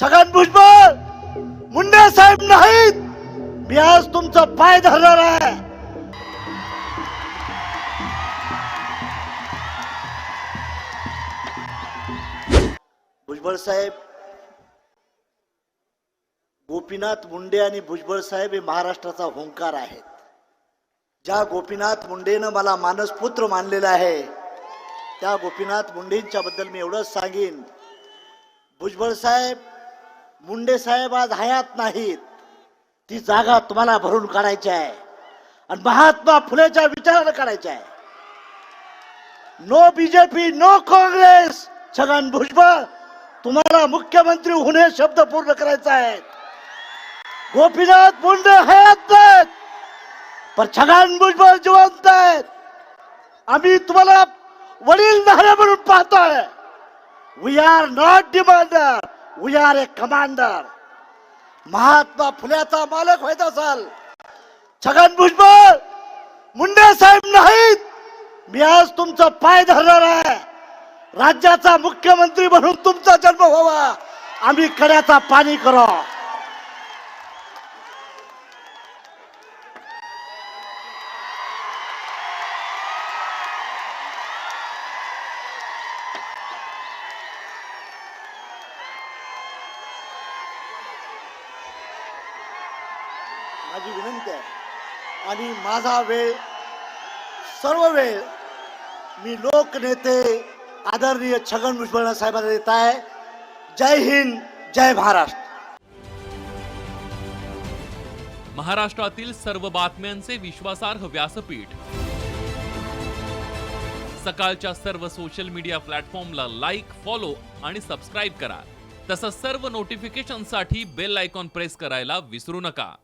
छगन भुजबळ मुंडे साहेब नाहीत. मी आज तुमचा पाय धरणार आहे. भुजबळ साहेब गोपीनाथ मुंडे आणि भुजबळ साहेब हे महाराष्ट्राचा होंकार आहेत. ज्या गोपीनाथ मुंडेनं मला मानसपुत्र मानलेला आहे त्या गोपीनाथ मुंडेंच्या बद्दल मी एवढंच सांगेन. भुजबळ साहेब मुंडे साहेब आज हयात नाहीत. ती जागा तुम्हाला भरून काढायची आहे. आणि महात्मा फुलेच्या विचारानं काढायची आहे. No BJP no Congress Chhagan Bhujbal तुम्हाला मुख्यमंत्री होणे शब्द पूर्ण करायचा आहे. गोपीनाथ मुंडे हयात नाहीत पण छगन भुजबळ जिवंत आहेत. आम्ही तुम्हाला वडील धारे म्हणून पाहतोय. We are not demander we are a commander Mahatma फुल्याचा मालक व्हायचा असाल छगन भुजबळ मुंडे साहेब नाहीत मी आज तुमचा पाय धरणार आहे राज्याचा मुख्यमंत्री म्हणून तुमचा जन्म व्हावा आम्ही कड्याचा पाणी करा माझी विनंती आहे. आणि माझा वेळ सर्व वेळ मी लोकनेते आदरणीय छगन भुजबळ साहेबांना देत आहे. जय हिंद जय महाराष्ट्र. महाराष्ट्रातील सर्व बातम्यांचे विश्वासार्ह व्यासपीठ. सकाळच्या सर्व सोशल मीडिया प्लॅटफॉर्मला लाईक फॉलो आणि सबस्क्राईब करा. तसंच सर्व नोटिफिकेशनसाठी बेल आयकॉन प्रेस करायला विसरू नका.